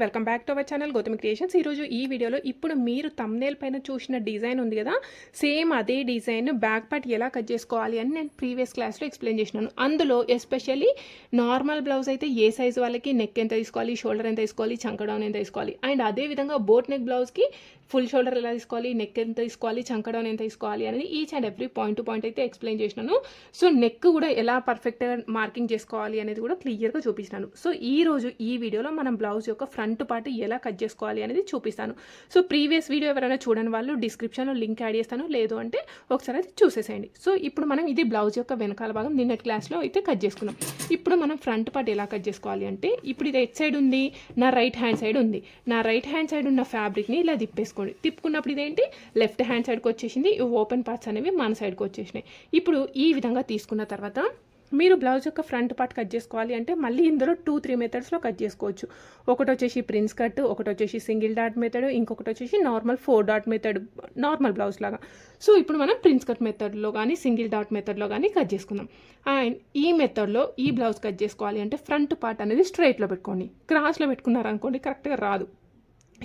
Welcome back to our channel Gautami creations. ఈరోజు ఈ వీడియోలో ఇప్పుడు మీరు తమ్నేల్ పైన చూసిన డిజైన్ ఉంది కదా సేమ్ అదే డిజైన్ బ్యాక్ పార్ట్ ఎలా కట్ చేసుకోవాలి అని నేను ప్రీవియస్ క్లాస్లో ఎక్స్ప్లెయిన్ చేసినాను. అందులో ఎస్పెషల్లీ నార్మల్ బ్లౌజ్ అయితే ఏ సైజ్ వాళ్ళకి నెక్ ఎంత తీసుకోవాలి షోల్డర్ ఎంత తీసుకోవాలి చంక డౌన్ ఎంత తీసుకోవాలి అండ్ అదే విధంగా బోట్ నెక్ బ్లౌజ్కి ఫుల్ షోల్డర్ ఎలా తీసుకోవాలి నెక్ ఎంత తీసుకోవాలి చంకడం ఎంత తీసుకోవాలి అనేది each and every point to point అయితే ఎక్స్ప్లెయిన్ చేసినాను. సో నెక్ కూడా ఎలా పర్ఫెక్ట్గా మార్కింగ్ చేసుకోవాలి అనేది కూడా క్లియర్గా చూపించినాను సో ఈ రోజు ఈ వీడియోలో మనం బ్లౌజ్ యొక్క ఫ్రంట్ పార్ట్ ఎలా కట్ చేసుకోవాలి అనేది చూపిస్తాను. సో ప్రీవియస్ వీడియో ఎవరైనా చూడని వాళ్ళు డిస్క్రిప్షన్లో లింక్ యాడ్ చేస్తాను. లేదు అంటే ఒకసారి అది చూసేసేయండి. సో ఇప్పుడు మనం ఇది బ్లౌజ్ యొక్క వెనకాల భాగం నిన్నటి క్లాస్లో అయితే కట్ చేసుకున్నాం. ఇప్పుడు మనం ఫ్రంట్ పార్ట్ ఎలా కట్ చేసుకోవాలి అంటే ఇప్పుడు ఇది ఎట్ సైడ్ ఉంది? నా రైట్ హ్యాండ్ సైడ్ ఉంది. నా రైట్ హ్యాండ్ సైడ్ ఉన్న ఫ్యాబ్రిక్ని ఇలా తిప్పేసుకోండి తిప్పుకున్నప్పుడు ఇదేంటి? లెఫ్ట్ హ్యాండ్ సైడ్కి వచ్చేసింది. ఈ ఓపెన్ పార్ట్స్ అనేవి మన సైడ్కి వచ్చేసినాయి. ఇప్పుడు ఈ విధంగా తీసుకున్న తర్వాత మీరు బ్లౌజ్ యొక్క ఫ్రంట్ పార్ట్ కట్ చేసుకోవాలి అంటే మళ్ళీ ఇందులో టూ త్రీ మెథడ్స్లో కట్ చేసుకోవచ్చు. ఒకటి వచ్చేసి ప్రిన్స్ కట్ ఒకటి వచ్చేసి సింగిల్ డాట్ మెథడ్ ఇంకొకటి వచ్చేసి normal four dot method normal blouse లాగా. సో ఇప్పుడు మనం ప్రిన్స్ కట్ మెథడ్లో కానీ సింగిల్ డాట్ మెథడ్లో కానీ కట్ చేసుకుందాం. అండ్ ఈ మెథడ్లో ఈ బ్లౌజ్ కట్ చేసుకోవాలి అంటే ఫ్రంట్ పార్ట్ అనేది స్ట్రైట్లో పెట్టుకోండి. క్రాస్లో పెట్టుకున్నారనుకోండి కరెక్ట్గా రాదు.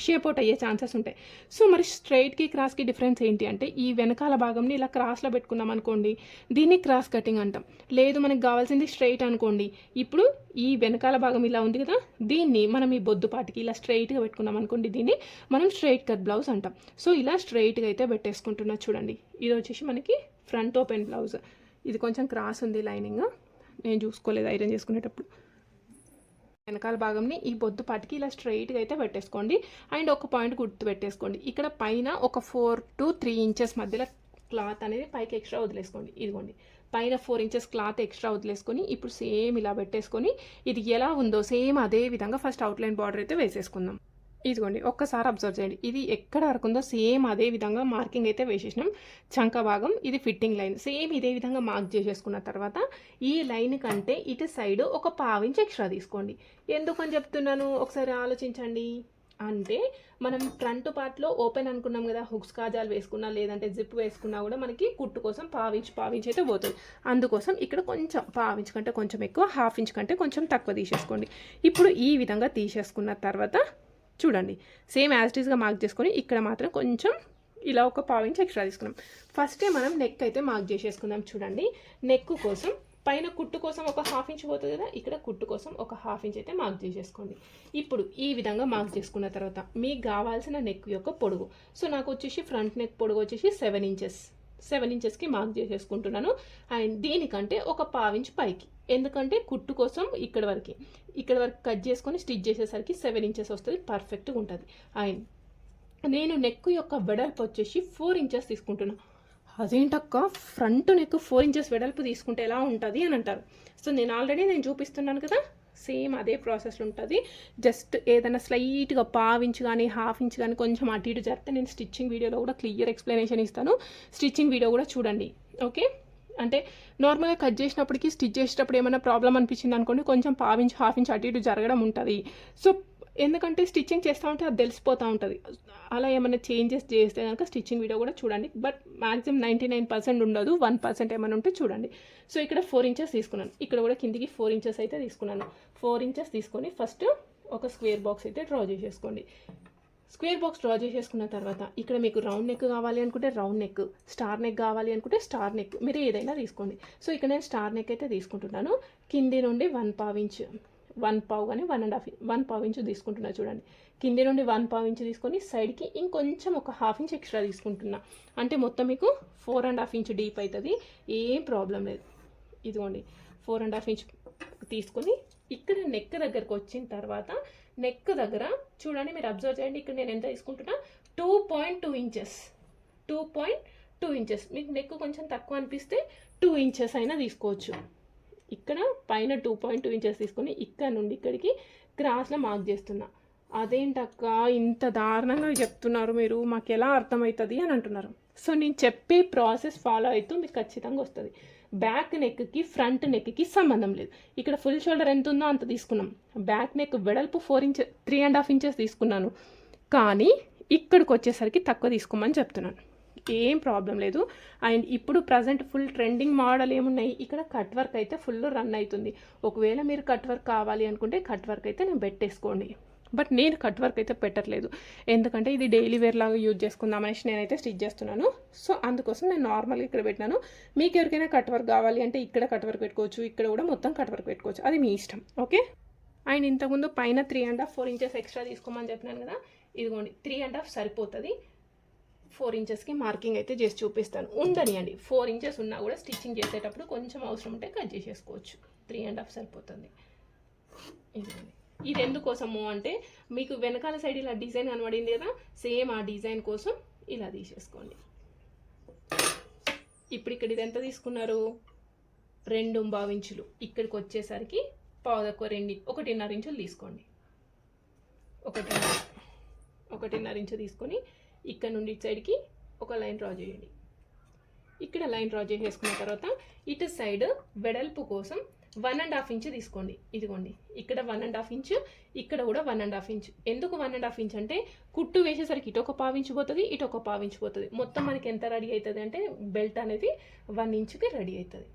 షేప్ అవుట్ అయ్యే ఛాన్సెస్ ఉంటాయి. సో మరి స్ట్రైట్కి క్రాస్కి డిఫరెన్స్ ఏంటి అంటే ఈ వెనకాల భాగంని ఇలా క్రాస్లో పెట్టుకున్నాం అనుకోండి దీన్ని క్రాస్ కటింగ్ అంటాం. లేదు మనకు కావాల్సింది స్ట్రైట్ అనుకోండి. ఇప్పుడు ఈ వెనకాల భాగం ఇలా ఉంది కదా దీన్ని మనం ఈ బొద్దుపాటికి ఇలా స్ట్రైట్గా పెట్టుకున్నాం అనుకోండి దీన్ని మనం స్ట్రైట్ కట్ బ్లౌజ్ అంటాం. సో ఇలా స్ట్రైట్గా అయితే పెట్టేసుకుంటున్నా చూడండి. ఇది వచ్చేసి మనకి ఫ్రంట్ ఓపెన్ బ్లౌజ్. ఇది కొంచెం క్రాస్ ఉంది లైనింగ్. నేను చూసుకోలేదు ఐరన్ చేసుకునేటప్పుడు. వెనకాల భాగంని ఈ బొద్దుపాటికి ఇలా స్ట్రైట్గా అయితే పెట్టేసుకోండి. అండ్ ఒక పాయింట్ గుర్తు పెట్టేసుకోండి. ఇక్కడ పైన ఒక ఫోర్ టు త్రీ ఇంచెస్ మధ్యలో క్లాత్ అనేది పైకి ఎక్స్ట్రా వదిలేసుకోండి. ఇదిగోండి. పైన ఫోర్ ఇంచెస్ క్లాత్ ఎక్స్ట్రా వదిలేసుకొని ఇప్పుడు సేమ్ ఇలా పెట్టేసుకొని ఇది ఎలా ఉందో సేమ్ అదే విధంగా ఫస్ట్ అవుట్లైన్ బార్డర్ అయితే వేసేసుకుందాం. ఇదిగోండి ఒక్కసారి అబ్జర్వ్ చేయండి. ఇది ఎక్కడ వరకు ఉందో సేమ్ అదే విధంగా మార్కింగ్ అయితే వేసేసినాం. చంక భాగం ఇది ఫిట్టింగ్ లైన్. సేమ్ ఇదే విధంగా మార్క్ చేసేసుకున్న తర్వాత ఈ లైన్ కంటే ఇటు సైడ్ ఒక పావించి ఎక్స్ట్రా తీసుకోండి. ఎందుకని చెప్తున్నాను? ఒకసారి ఆలోచించండి. అంటే మనం ఫ్రంట్ పార్ట్లో ఓపెన్ అనుకున్నాం కదా హుక్స్ కాజాలు వేసుకున్నా లేదంటే జిప్ వేసుకున్నా కూడా మనకి కుట్టు కోసం పావించి పావించి అయితే పోతుంది. అందుకోసం ఇక్కడ కొంచెం పావించ్ కంటే కొంచెం ఎక్కువ హాఫ్ ఇంచ్ కంటే కొంచెం తక్కువ తీసేసుకోండి. ఇప్పుడు ఈ విధంగా తీసేసుకున్న తర్వాత చూడండి. సేమ్ యాజ్ టీస్గా మార్క్ చేసుకొని ఇక్కడ మాత్రం కొంచెం ఇలా ఒక పావించి ఎక్స్ట్రా తీసుకున్నాం. ఫస్టే మనం నెక్ అయితే మార్క్ చేసేసుకుందాం చూడండి. నెక్ కోసం పైన కుట్టు కోసం ఒక హాఫ్ ఇంచ్ పోతుంది కదా ఇక్కడ కుట్టు కోసం ఒక హాఫ్ ఇంచ్ అయితే మార్క్ చేసేసుకోండి. ఇప్పుడు ఈ విధంగా మార్క్ చేసుకున్న తర్వాత మీకు కావాల్సిన నెక్ యొక్క పొడుగు. సో నాకు వచ్చేసి ఫ్రంట్ నెక్ పొడుగు వచ్చేసి సెవెన్ ఇంచెస్ సెవెన్ ఇంచెస్కి మార్క్ చేసేసుకుంటున్నాను. అండ్ దీనికంటే ఒక పావించ్ పైకి. ఎందుకంటే కుట్టు కోసం ఇక్కడ వరకు ఇక్కడ వరకు కట్ చేసుకొని స్టిచ్ చేసేసరికి సెవెన్ ఇంచెస్ వస్తుంది పర్ఫెక్ట్గా ఉంటుంది. అండ్ నేను నెక్ యొక్క వెడల్పు వచ్చేసి ఫోర్ ఇంచెస్ తీసుకుంటున్నాను అదేంటక్క? ఫ్రంట్ నెక్ ఫోర్ ఇంచెస్ వెడల్పు తీసుకుంటే ఎలా ఉంటుంది అని అంటారు. సో నేను ఆల్రెడీ నేను చూపిస్తున్నాను కదా? సేమ్ అదే ప్రాసెస్లో ఉంటుంది. జస్ట్ ఏదైనా స్లైట్గా పావించ్ కానీ హాఫ్ ఇంచ్ కానీ కొంచెం అటు ఇటు జరిగితే నేను స్టిచ్చింగ్ వీడియోలో కూడా క్లియర్ ఎక్స్ప్లెనేషన్ ఇస్తాను. స్టిచ్చింగ్ వీడియో కూడా చూడండి. ఓకే అంటే నార్మల్గా కట్ చేసినప్పటికీ స్టిచ్ చేసేటప్పుడు ఏమైనా ప్రాబ్లం అనిపించింది అనుకోండి కొంచెం పావించ్ హాఫ్ ఇంచ్ అటు ఇటు జరగడం ఉంటుంది. సో ఎందుకంటే స్టిచ్చింగ్ చేస్తూ ఉంటే అది తెలిసిపోతూ ఉంటుంది. అలా ఏమైనా చేంజెస్ చేస్తే కనుక స్టిచ్చింగ్ వీడియో కూడా చూడండి. But maximum ninety nine percent ఉండదు. వన్ పర్సెంట్ ఏమైనా ఉంటే చూడండి. సో ఇక్కడ ఫోర్ ఇంచెస్ తీసుకున్నాను. ఇక్కడ కూడా కిందికి ఫోర్ ఇంచెస్ అయితే తీసుకున్నాను. ఫోర్ ఇంచెస్ తీసుకొని ఫస్ట్ ఒక స్క్వేర్ బాక్స్ అయితే డ్రా చేసేసుకోండి. స్క్వేర్ బాక్స్ డ్రా చేసేసుకున్న తర్వాత ఇక్కడ మీకు రౌండ్ నెక్ కావాలి అనుకుంటే రౌండ్ నెక్ స్టార్ నెక్ కావాలి అనుకుంటే స్టార్ నెక్ మీరు ఏదైనా తీసుకోండి. సో ఇక్కడ నేను స్టార్ నెక్ అయితే తీసుకుంటున్నాను. కింది నుండి వన్ పావ్ ఇంచ్ వన్ పావు కానీ వన్ అండ్ హాఫ్ వన్ పావు ఇంచు తీసుకుంటున్నా చూడండి. కింది నుండి వన్ పావు ఇంచు తీసుకొని సైడ్కి ఇంకొంచెం ఒక హాఫ్ ఇంచ్ ఎక్స్ట్రా తీసుకుంటున్నా. అంటే మొత్తం మీకు four and half inch deep అవుతుంది ఏం ప్రాబ్లం లేదు. ఇదిగోండి ఫోర్ అండ్ హాఫ్ ఇంచ్ తీసుకొని ఇక్కడ నెక్ దగ్గరకు వచ్చిన తర్వాత నెక్ దగ్గర చూడండి మీరు అబ్జర్వ్ చేయండి. ఇక్కడ నేను ఎంత తీసుకుంటున్నా? Two point two inches two point two inches మీకు నెక్ కొంచెం తక్కువ అనిపిస్తే టూ ఇంచెస్ అయినా తీసుకోవచ్చు. ఇక్కడ పైన టూ పాయింట్ టూ ఇంచెస్ తీసుకొని ఇక్కడ నుండి ఇక్కడికి క్రాస్లో మార్క్ చేస్తున్నా. అదేంటక్క ఇంత దారుణంగా చెప్తున్నారు మీరు. మాకు ఎలా అర్థమవుతుంది అని అంటున్నారు. సో నేను చెప్పే ప్రాసెస్ ఫాలో అవుతూ మీకు ఖచ్చితంగా వస్తుంది. బ్యాక్ నెక్కి ఫ్రంట్ నెక్కి సంబంధం లేదు. ఇక్కడ ఫుల్ షోల్డర్ ఎంత ఉందో అంత తీసుకున్నాం. బ్యాక్ నెక్ వెడల్పు four inch three and half inches తీసుకున్నాను. కానీ ఇక్కడికి వచ్చేసరికి తక్కువ తీసుకోమని చెప్తున్నాను. ఏం ప్రాబ్లం లేదు. అండ్ ఇప్పుడు ప్రజెంట్ ఫుల్ ట్రెండింగ్ మోడల్ ఏమున్నాయి? ఇక్కడ కట్ వర్క్ అయితే ఫుల్ రన్ అవుతుంది. ఒకవేళ మీరు కట్ వర్క్ కావాలి అనుకుంటే కట్ వర్క్ అయితే నేను పెట్టేసుకోండి. బట్ నేను కట్ వర్క్ అయితే పెట్టట్లేదు. ఎందుకంటే ఇది డైలీ వేర్ లాగా యూజ్ చేసుకుందాం అనేసి నేనైతే స్టిచ్ చేస్తున్నాను. సో అందుకోసం నేను నార్మల్గా ఇక్కడ పెట్టినాను. మీకు ఎవరికైనా కట్ వర్క్ కావాలి అంటే ఇక్కడ కట్ వర్క్ పెట్టుకోవచ్చు ఇక్కడ కూడా మొత్తం కట్ వర్క్ పెట్టుకోవచ్చు. అది మీ ఇష్టం ఓకే? అండ్ ఇంతకుముందు పైన three and half four inches extra తీసుకోమని చెప్పినాను కదా ఇదిగోండి త్రీ అండ్ హాఫ్ సరిపోతుంది. ఫోర్ ఇంచెస్కి మార్కింగ్ అయితే చేసి చూపిస్తాను. ఉండనియండి ఫోర్ ఇంచెస్ ఉన్నా కూడా స్టిచ్చింగ్ చేసేటప్పుడు కొంచెం అవసరం ఉంటే కట్ చేసేసుకోవచ్చు. త్రీ అండ్ హాఫ్ సరిపోతుంది. ఇదిగోండి. ఇది ఎందుకోసము అంటే మీకు వెనకాల సైడ్ ఇలా డిజైన్ కనబడింది కదా సేమ్ ఆ డిజైన్ కోసం ఇలా తీసేసుకోండి. ఇప్పుడు ఇక్కడ ఇది ఎంత తీసుకున్నారు? రెండు ఇంచులు ఇక్కడికి వచ్చేసరికి పావు తక్కువ రెండు ఒకటిన్నర ఇంచులు తీసుకోండి. ఒకటిన్నర ఒకటిన్నర ఇంచు తీసుకొని ఇక్కడ నుండి ఇటు సైడ్కి ఒక లైన్ డ్రా చేయండి. ఇక్కడ లైన్ డ్రా చేసేసుకున్న తర్వాత ఇటు సైడ్ వెడల్పు కోసం వన్ అండ్ హాఫ్ ఇంచ్ తీసుకోండి. ఇదిగోండి. ఇక్కడ వన్ అండ్ హాఫ్ ఇంచ్ ఇక్కడ కూడా వన్ అండ్ హాఫ్ ఇంచ్. ఎందుకు వన్ అండ్ హాఫ్ ఇంచ్ అంటే కుట్టు వేసేసరికి ఇటు ఒక పావు ఇంచు పోతుంది ఇటు ఒక పావు పోతుంది. మొత్తం మనకి ఎంత రెడీ అవుతుంది అంటే బెల్ట్ అనేది వన్ ఇంచుకి రెడీ అవుతుంది.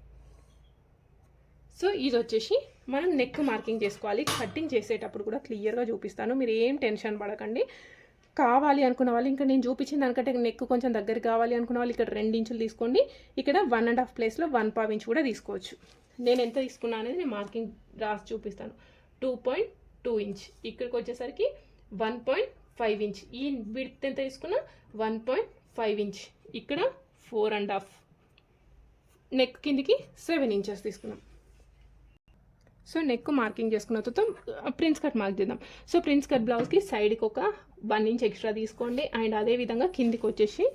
సో ఇది వచ్చేసి మనం నెక్ మార్కింగ్ చేసుకోవాలి. కటింగ్ చేసేటప్పుడు కూడా క్లియర్గా చూపిస్తాను. మీరు ఏం టెన్షన్ పడకండి. కావాలి అనుకున్న వాళ్ళు ఇంకా నేను చూపించిన దానికంటే నెక్ కొంచెం దగ్గర కావాలి అనుకున్న వాళ్ళు ఇక్కడ రెండు ఇంచులు తీసుకోండి. ఇక్కడ వన్ అండ్ హాఫ్ ప్లేస్లో వన్ పావ్ ఇంచ్ కూడా తీసుకోవచ్చు. నేను ఎంత తీసుకున్నా అనేది నేను మార్కింగ్ రాసి చూపిస్తాను. టూ పాయింట్ టూ ఇంచ్ ఇక్కడికి వచ్చేసరికి వన్ పాయింట్ ఫైవ్ ఇంచ్ ఈ విడ్త్ ఎంత తీసుకున్నా? వన్ పాయింట్ ఫైవ్ ఇంచ్ ఇక్కడ ఫోర్ అండ్ హాఫ్ నెక్ కిందికి సెవెన్ ఇంచెస్ తీసుకున్నాం. సో నెక్ మార్కింగ్ చేసుకున్న తర్వాత ప్రిన్స్ కట్ మార్క్ చేద్దాం. సో ప్రిన్స్ కట్ బ్లౌజ్కి సైడ్కి ఒక వన్ ఇంచ్ ఎక్స్ట్రా తీసుకోండి. అండ్ అదే విధంగా కిందికి వచ్చేసి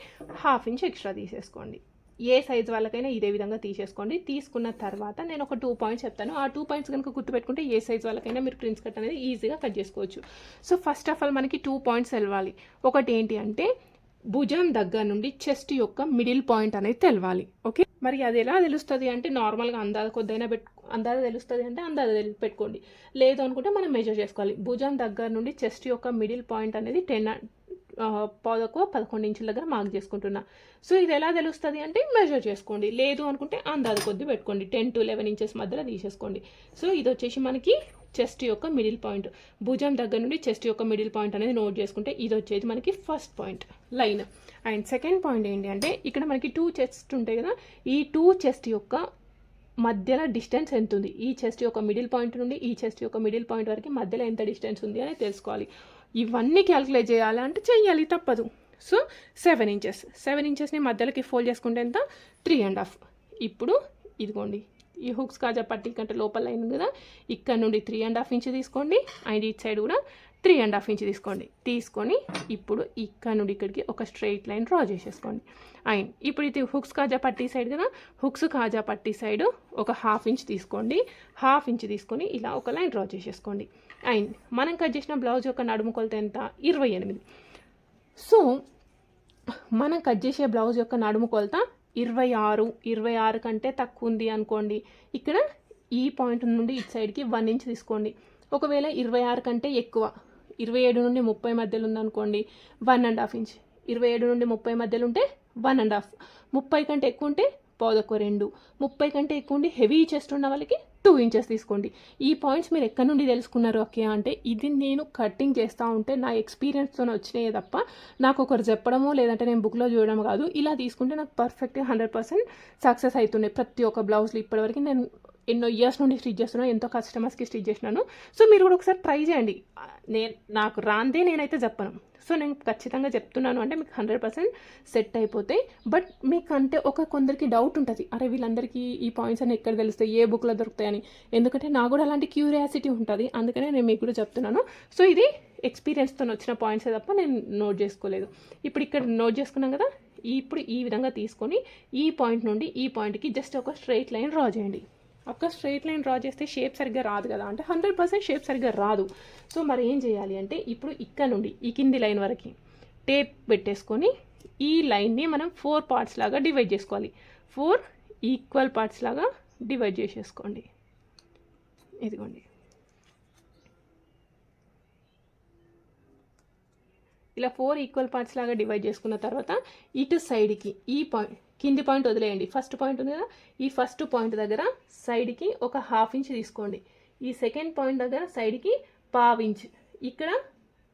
హాఫ్ ఇంచ్ ఎక్స్ట్రా తీసేసుకోండి. ఏ సైజ్ వాళ్ళకైనా ఇదే విధంగా తీసేసుకోండి. తీసుకున్న తర్వాత నేను ఒక టూ పాయింట్స్ చెప్తాను. ఆ టూ పాయింట్స్ కనుక గుర్తుపెట్టుకుంటే ఏ సైజ్ వాళ్ళకైనా మీరు ప్రిన్స్ కట్ అనేది ఈజీగా కట్ చేసుకోవచ్చు. సో ఫస్ట్ ఆఫ్ ఆల్ మనకి టూ పాయింట్స్ తెలవాలి. ఒకటి ఏంటి అంటే భుజం దగ్గర నుండి చెస్ట్ యొక్క మిడిల్ పాయింట్ అనేది తెలవాలి. ఓకే మరి అది ఎలా తెలుస్తుంది అంటే నార్మల్గా అందాజ కొద్దైనా పెట్టు అందాజ తెలుస్తుంది అంటే అందాజ పెట్టుకోండి. లేదు అనుకుంటే మనం మెజర్ చేసుకోవాలి. భుజం దగ్గర నుండి చెస్ట్ యొక్క మిడిల్ పాయింట్ అనేది టెన్ పదకో పదకొండు ఇంచుల దగ్గర మార్క్ చేసుకుంటున్నా. సో ఇది ఎలా తెలుస్తుంది అంటే మెజర్ చేసుకోండి. లేదు అనుకుంటే అందాజ కొద్ది పెట్టుకోండి. టెన్ టు లెవెన్ ఇంచెస్ మధ్యలో తీసేసుకోండి. సో ఇది వచ్చేసి మనకి చెస్ట్ యొక్క మిడిల్ పాయింట్. భుజం దగ్గర నుండి చెస్ట్ యొక్క మిడిల్ పాయింట్ అనేది నోట్ చేసుకుంటే ఇది వచ్చేది మనకి first point line. And second point ఏంటి అంటే ఇక్కడ మనకి టూ చెస్ట్ ఉంటాయి కదా ఈ టూ చెస్ట్ యొక్క మధ్యలో డిస్టెన్స్ ఎంత ఉంది? ఈ చెస్ట్ యొక్క మిడిల్ పాయింట్ నుండి ఈ చెస్ట్ యొక్క మిడిల్ పాయింట్ వరకు మధ్యలో ఎంత డిస్టెన్స్ ఉంది అని తెలుసుకోవాలి. ఇవన్నీ క్యాలిక్యులేట్ చేయాలి అంటే చేయాలి తప్పదు. సో సెవెన్ ఇంచెస్ సెవెన్ ఇంచెస్ని మధ్యలోకి ఫోల్డ్ చేసుకుంటే ఎంత? త్రీ అండ్ హాఫ్ ఇప్పుడు ఇదిగోండి. ఈ హుక్స్ కాజా పట్టి కంటే లోపల అయింది కదా ఇక్కడ నుండి త్రీ అండ్ హాఫ్ ఇంచ్ తీసుకోండి. అండ్ ఇటు సైడ్ కూడా త్రీ అండ్ హాఫ్ ఇంచ్ తీసుకోండి. తీసుకొని ఇప్పుడు ఇక్కడ నుండి ఇక్కడికి ఒక స్ట్రైట్ లైన్ డ్రా చేసేసుకోండి. అండ్ ఇప్పుడు ఇది హుక్స్ కాజా పట్టి సైడ్ కదా హుక్స్ కాజా పట్టి సైడ్ ఒక హాఫ్ ఇంచ్ తీసుకోండి. హాఫ్ ఇంచ్ తీసుకొని ఇలా ఒక లైన్ డ్రా చేసేసుకోండి. అండ్ మనం కట్ చేసిన బ్లౌజ్ యొక్క నడుము కొలత ఎంత? ఇరవై ఎనిమిది. సో మనం కట్ చేసే బ్లౌజ్ యొక్క నడుము కొలత ఇరవై ఆరు ఇరవై ఆరు కంటే తక్కువ ఉంది అనుకోండి. ఇక్కడ ఈ పాయింట్ నుండి ఇటు సైడ్కి వన్ ఇంచ్ తీసుకోండి. ఒకవేళ ఇరవై ఆరు కంటే ఎక్కువ ఇరవై ఏడు నుండి ముప్పై మధ్యలో ఉందనుకోండి వన్ అండ్ హాఫ్ ఇంచ్. ఇరవై ఏడు నుండి ముప్పై మధ్యలో ఉంటే వన్ అండ్ హాఫ్. ముప్పై కంటే ఎక్కువ ఉంటే పావుదొక్క రెండు ముప్పై కంటే ఎక్కువ ఉండి హెవీ చెస్ట్ ఉన్న వాళ్ళకి టూ ఇంచెస్ తీసుకోండి. ఈ పాయింట్స్ మీరు ఎక్కడి నుండి తెలుసుకున్నారు ఓకే అంటే ఇది నేను కటింగ్ చేస్తూ ఉంటే నా ఎక్స్పీరియన్స్తో వచ్చినాయే తప్ప నాకు ఒకరు చెప్పడమో లేదంటే నేను బుక్లో చూడడం కాదు. ఇలా తీసుకుంటే నాకు పర్ఫెక్ట్గా హండ్రెడ్ పర్సెంట్ సక్సెస్ అవుతున్నాయి. ప్రతి ఒక్క బ్లౌజ్లు ఇప్పటివరకు నేను ఎన్నో ఇయర్స్ నుండి స్టిచ్ చేస్తున్నాను ఎంతో కస్టమర్స్కి స్టిచ్ చేసినాను. సో మీరు కూడా ఒకసారి ట్రై చేయండి. నేను నాకు రాందే నేనైతే చెప్పను. సో నేను ఖచ్చితంగా చెప్తున్నాను అంటే మీకు హండ్రెడ్ పర్సెంట్ సెట్ అయిపోతాయి బట్ మీకు అంటే ఒక కొందరికి డౌట్ ఉంటుంది. అరే వీళ్ళందరికీ ఈ పాయింట్స్ అని ఎక్కడ తెలుస్తాయి? ఏ బుక్లో దొరుకుతాయని. ఎందుకంటే నాకు కూడా అలాంటి క్యూరియాసిటీ ఉంటుంది. అందుకనే నేను మీకు కూడా చెప్తున్నాను. సో ఇది ఎక్స్పీరియన్స్తో వచ్చిన పాయింట్సే తప్ప నేను నోట్ చేసుకోలేదు. ఇప్పుడు ఇక్కడ నోట్ చేసుకున్నాం కదా? ఇప్పుడు ఈ విధంగా తీసుకొని ఈ పాయింట్ నుండి ఈ పాయింట్కి జస్ట్ ఒక స్ట్రైట్ లైన్ డ్రా చేయండి. ఒక్క స్ట్రైట్ లైన్ డ్రా చేస్తే షేప్ సరిగ్గా రాదు కదా. అంటే హండ్రెడ్ పర్సెంట్ షేప్ సరిగ్గా రాదు. సో మరి ఏం చేయాలి అంటే ఇప్పుడు ఇక్కడ నుండి ఈ కింది లైన్ వరకు టేప్ పెట్టేసుకొని ఈ లైన్ని మనం ఫోర్ పార్ట్స్ లాగా డివైడ్ చేసుకోవాలి. ఫోర్ ఈక్వల్ పార్ట్స్ లాగా డివైడ్ చేసేసుకోండి. ఇదిగోండి. ఇలా ఫోర్ ఈక్వల్ పార్ట్స్ లాగా డివైడ్ చేసుకున్న తర్వాత ఇటు సైడ్కి ఈ పాయింట్ కింది పాయింట్ వదిలేయండి. ఫస్ట్ పాయింట్ ఉంది కదా? ఈ ఫస్ట్ పాయింట్ దగ్గర సైడ్కి ఒక హాఫ్ ఇంచ్ తీసుకోండి. ఈ సెకండ్ పాయింట్ దగ్గర సైడ్కి పావు ఇంచ్. ఇక్కడ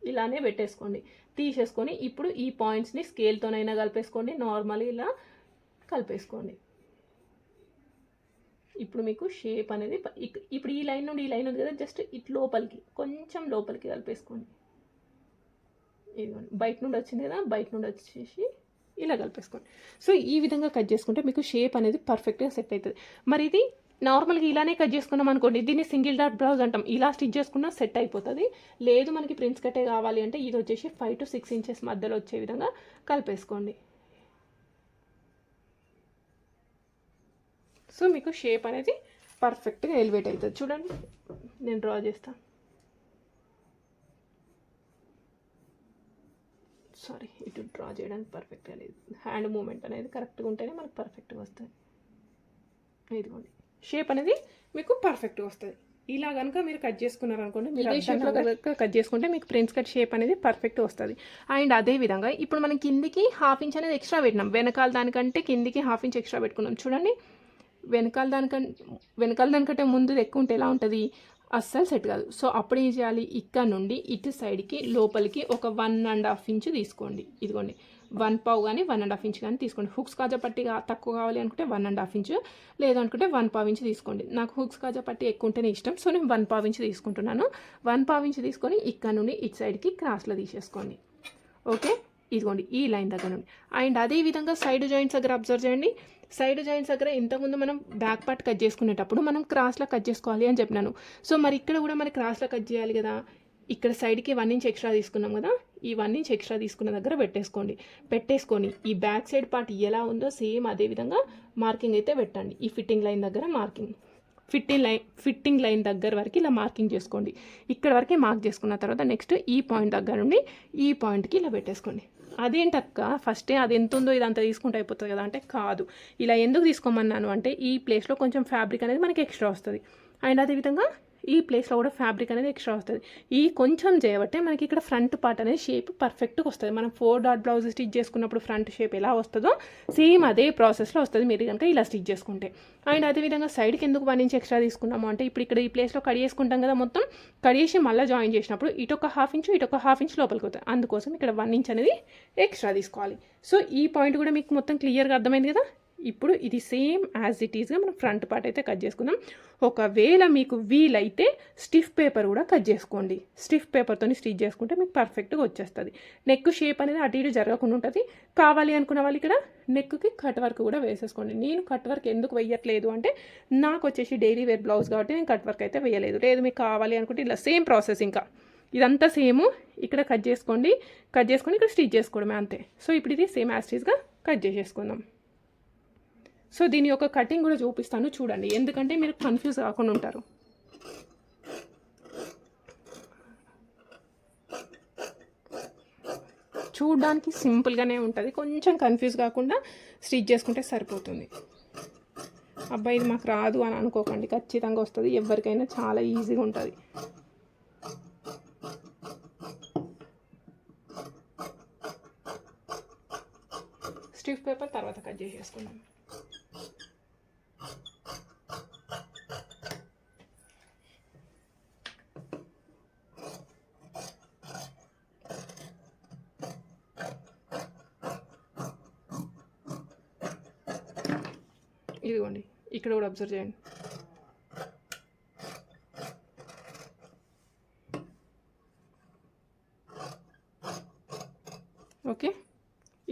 ఇలానే పెట్టేసుకోండి. తీసేసుకొని ఇప్పుడు ఈ పాయింట్స్ని స్కేల్తోనైనా కలిపేసుకోండి. నార్మల్ ఇలా కలిపేసుకోండి. ఇప్పుడు మీకు షేప్ అనేది ఇప్పుడు ఈ లైన్ నుండి ఈ లైన్ ఉంది కదా? జస్ట్ ఇటు లోపలికి కొంచెం లోపలికి కలిపేసుకోండి. ఇదిగోండి. బయట నుండి వచ్చింది కదా? బయట నుండి వచ్చేసి ఇలా కలిపేసుకోండి. సో ఈ విధంగా కట్ చేసుకుంటే మీకు షేప్ అనేది పర్ఫెక్ట్గా సెట్ అవుతుంది మరి ఇది నార్మల్గా ఇలానే కట్ చేసుకున్నాం అనుకోండి దీన్ని సింగిల్ డాట్ బ్లౌజ్ అంటాం. ఇలా స్టిచ్ చేసుకున్నా సెట్ అయిపోతుంది. లేదు మనకి ప్రిన్స్ కట్టే కావాలి అంటే ఇది వచ్చేసి ఫైవ్ టు సిక్స్ ఇంచెస్ మధ్యలో వచ్చే విధంగా కలిపేసుకోండి. సో మీకు షేప్ అనేది పర్ఫెక్ట్గా ఎలివేట్ అవుతుంది చూడండి నేను డ్రా చేస్తాను సారీ ఇటు డ్రా చేయడానికి పర్ఫెక్ట్గా లేదు. హ్యాండ్ మూమెంట్ అనేది కరెక్ట్గా ఉంటేనే మనకు పర్ఫెక్ట్గా వస్తుంది. ఇదిగోండి. షేప్ అనేది మీకు పర్ఫెక్ట్గా వస్తుంది. ఇలా కనుక మీరు కట్ చేసుకున్నారు అనుకోండి మీరు షేప్లో కనుక కట్ చేసుకుంటే మీకు ప్రిన్స్ కట్ షేప్ అనేది పర్ఫెక్ట్ వస్తుంది. అండ్ అదే విధంగా ఇప్పుడు మనం కిందికి హాఫ్ ఇంచ్ అనేది ఎక్స్ట్రా పెట్టినాం. వెనకాల దానికంటే కిందికి హాఫ్ ఇంచ్ ఎక్స్ట్రా పెట్టుకున్నాం. చూడండి. వెనకాల దానికంటే వెనకాల దానికంటే ముందు ఎక్కువ ఉంటే ఎలా ఉంటుంది? అస్సలు సెట్ కాదు. సో అప్పుడు ఏం చేయాలి? ఇక్కడ నుండి ఇటు సైడ్కి లోపలికి ఒక వన్ అండ్ హాఫ్ ఇంచ్ తీసుకోండి. ఇదిగోండి. వన్ పావు కానీ వన్ అండ్ హాఫ్ ఇంచ్ కానీ తీసుకోండి. హుక్స్ కాజా పట్టి తక్కువ కావాలి అనుకుంటే వన్ అండ్ హాఫ్ ఇంచ్ లేదు అనుకుంటే వన్ పావు ఇంచ్ తీసుకోండి. నాకు హుక్స్ కాజా పట్టి ఎక్కువ ఉంటేనే ఇష్టం సో నేను వన్ పావు ఇంచ్ తీసుకుంటున్నాను. వన్ పావు ఇంచ్ తీసుకొని ఇక్కడ నుండి ఇటు సైడ్కి క్రాస్లో తీసేసుకోండి. ఓకే? ఇదిగోండి ఈ లైన్ దగ్గర నుండి. అండ్ అదే విధంగా సైడ్ జాయింట్స్ దగ్గర అబ్జర్వ్ చేయండి. సైడ్ జాయింట్స్ దగ్గర ఇంతకుముందు మనం బ్యాక్ పార్ట్ కట్ చేసుకునేటప్పుడు మనం క్రాస్లో కట్ చేసుకోవాలి అని చెప్పినాను. సో మరి ఇక్కడ కూడా మరి క్రాస్లో కట్ చేయాలి కదా. ఇక్కడ సైడ్కి వన్ ఇంచ్ ఎక్స్ట్రా తీసుకున్నాం కదా. ఈ వన్ ఇంచ్ ఎక్స్ట్రా తీసుకున్న దగ్గర పెట్టేసుకోండి. పెట్టేసుకొని ఈ బ్యాక్ సైడ్ పార్ట్ ఎలా ఉందో సేమ్ అదే విధంగా మార్కింగ్ అయితే పెట్టండి. ఈ ఫిట్టింగ్ లైన్ దగ్గర marking. Fitting line fitting line దగ్గర వరకు ఇలా మార్కింగ్ చేసుకోండి. ఇక్కడ వరకే మార్క్ చేసుకున్న తర్వాత నెక్స్ట్ ఈ పాయింట్ దగ్గర నుండి ఈ పాయింట్కి ఇలా పెట్టేసుకోండి. అదేంటక్క? ఫస్టే అది ఎంత ఉందో ఇదంతా తీసుకుంటే అయిపోతుంది కదా అంటే కాదు. ఇలా ఎందుకు తీసుకోమన్నాను అంటే ఈ ప్లేస్లో కొంచెం ఫ్యాబ్రిక్ అనేది మనకి ఎక్స్ట్రా వస్తుంది. అండ్ అదేవిధంగా ఈ ప్లేస్లో కూడా ఫ్యాబ్రిక్ అనేది ఎక్స్ట్రా వస్తుంది. ఈ కొంచెం చేయబట్టే మనకి ఇక్కడ ఫ్రంట్ పార్ట్ అనేది షేప్ పర్ఫెక్ట్గా వస్తుంది. మనం ఫోర్ డాట్ బ్లౌజ్ స్టిచ్ చేసుకున్నప్పుడు ఫ్రంట్ షేప్ ఎలా వస్తుందో సేమ్ అదే ప్రాసెస్లో వస్తుంది మీరు కనుక ఇలా స్టిచ్ చేసుకుంటే. అండ్ అదేవిధంగా సైడ్కి ఎందుకు వన్ ఇంచ్ ఎక్స్ట్రా తీసుకున్నాము అంటే ఇప్పుడు ఇక్కడ ఈ ప్లేస్లో కట్ చేసుకుంటాం కదా మొత్తం కట్ చేసి మళ్ళీ జాయిన్ చేసినప్పుడు ఇటు ఒక హాఫ్ ఇంచు ఇటు ఒక హాఫ్ ఇంచ్ లోపలికి అవుతుంది అందుకోసం ఇక్కడ వన్ ఇంచ్ అనేది ఎక్స్ట్రా తీసుకోవాలి. సో ఈ పాయింట్ కూడా మీకు మొత్తం క్లియర్గా అర్థమైంది కదా? ఇప్పుడు ఇది సేమ్ యాజ్ ఇట్ ఈస్గా మనం ఫ్రంట్ పార్ట్ అయితే కట్ చేసుకుందాం. ఒకవేళ మీకు వీలైతే స్టిఫ్ పేపర్ కూడా కట్ చేసుకోండి. స్టిఫ్ పేపర్తో స్టిచ్ చేసుకుంటే మీకు పర్ఫెక్ట్గా వచ్చేస్తుంది. నెక్ షేప్ అనేది అటు ఇటు జరగకుండా ఉంటుంది. కావాలి అనుకున్న వాళ్ళు ఇక్కడ నెక్కి కట్ వర్క్ కూడా వేసేసుకోండి. నేను కట్ వర్క్ ఎందుకు వేయట్లేదు అంటే నాకు వచ్చేసి డైలీ వేర్ బ్లౌజ్ కాబట్టి నేను కట్ వర్క్ అయితే వేయలేదు. లేదు మీకు కావాలి అనుకుంటే ఇలా సేమ్ ప్రాసెస్ ఇంకా. ఇదంతా సేమ్ ఇక్కడ కట్ చేసుకోండి. కట్ చేసుకొని ఇక్కడ స్టిచ్ చేసుకోవడమే అంతే. సో ఇప్పుడు ఇది సేమ్ యాస్టీస్గా కట్ చేసేసుకుందాం. సో దీని యొక్క కటింగ్ కూడా చూపిస్తాను చూడండి. ఎందుకంటే మీరు కన్ఫ్యూజ్ కాకుండా ఉంటారు. చూడడానికి సింపుల్గానే ఉంటుంది. కొంచెం కన్ఫ్యూజ్ కాకుండా స్టిచ్ చేసుకుంటే సరిపోతుంది. అబ్బాయి ఇది మాకు రాదు అని అనుకోకండి. ఖచ్చితంగా వస్తుంది. ఎవరికైనా చాలా ఈజీగా ఉంటుంది. స్టిఫ్ పేపర్ తర్వాత కట్ చేసేసుకుందాం. ఇదిగోండి ఇక్కడ కూడా అబ్జర్వ్ చేయండి. ఓకే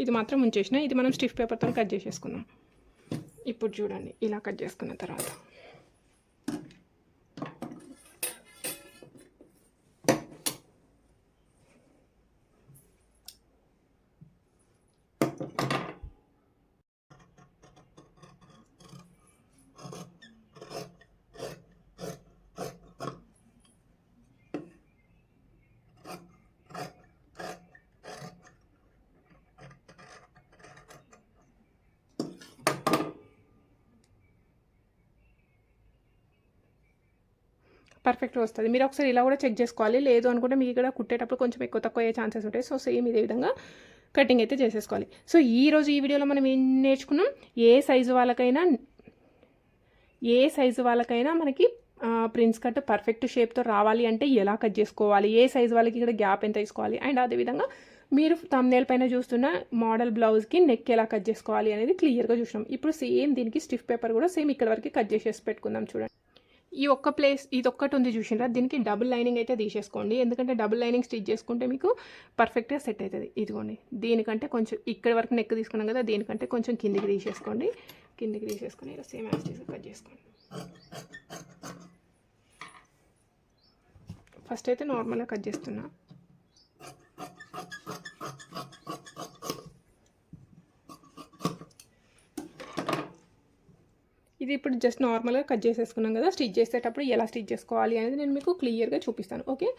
ఇది మాత్రం ఉంచేసిన ఇది మనం స్టిఫ్ పేపర్తో కట్ చేసేసుకుందాం. ఇప్పుడు చూడండి ఇలా కట్ చేసుకున్న తర్వాత. పర్ఫెక్ట్గా వస్తుంది. మీరు ఒకసారి ఇలా కూడా చెక్ చేసుకోవాలి. లేదు అనుకుంటే మీకు ఇక్కడ కుట్టేటప్పుడు కొంచెం ఎక్కువ తక్కువ అయ్యే ఛాన్సెస్ ఉంటాయి. సో సేమ్ ఇదే విధంగా కటింగ్ అయితే చేసేసుకోవాలి. సో ఈ రోజు ఈ వీడియోలో మనం ఏం నేర్చుకున్నాం? ఏ సైజు వాళ్ళకైనా ఏ సైజు వాళ్ళకైనా మనకి ప్రిన్స్ కట్ పర్ఫెక్ట్ షేప్తో రావాలి అంటే ఎలా కట్ చేసుకోవాలి? ఏ సైజ్ వాళ్ళకి ఇక్కడ గ్యాప్ ఎంత తీసుకోవాలి? అండ్ అదేవిధంగా మీరు తమ్నేల్ పైన చూస్తున్న మోడల్ బ్లౌజ్కి నెక్ ఎలా కట్ చేసుకోవాలి అనేది క్లియర్గా చూసినాం. ఇప్పుడు సేమ్ దీనికి స్టిఫ్ పేపర్ కూడా సేమ్ ఇక్కడ వరకు కట్ చేసేసి పెట్టుకుందాం చూడండి. ఈ ఒక్క ప్లేస్ ఇది ఒక్కటి ఉంది చూసిండ్రా? దీనికి డబుల్ లైనింగ్ అయితే తీసేసుకోండి. ఎందుకంటే డబుల్ లైనింగ్ స్టిచ్ చేసుకుంటే మీకు పర్ఫెక్ట్గా సెట్ అవుతుంది. ఇదిగోండి. దీనికంటే కొంచెం ఇక్కడ వరకు నెక్ తీసుకున్నాం కదా దీనికంటే కొంచెం కిందికి తీసేసుకోండి. కిందికి తీసేసుకొని ఇలా సేమ్ యాస్టీస్గా కట్ చేసుకోండి. ఫస్ట్ అయితే నార్మల్గా కట్ చేస్తున్నా. ఇది ఇప్పుడు జస్ట్ నార్మల్గా కట్ చేసేసుకున్నాం కదా స్టిచ్ చేసేటప్పుడు ఎలా స్టిచ్ చేసుకోవాలి అనేది నేను మీకు క్లియర్గా చూపిస్తాను ఓకే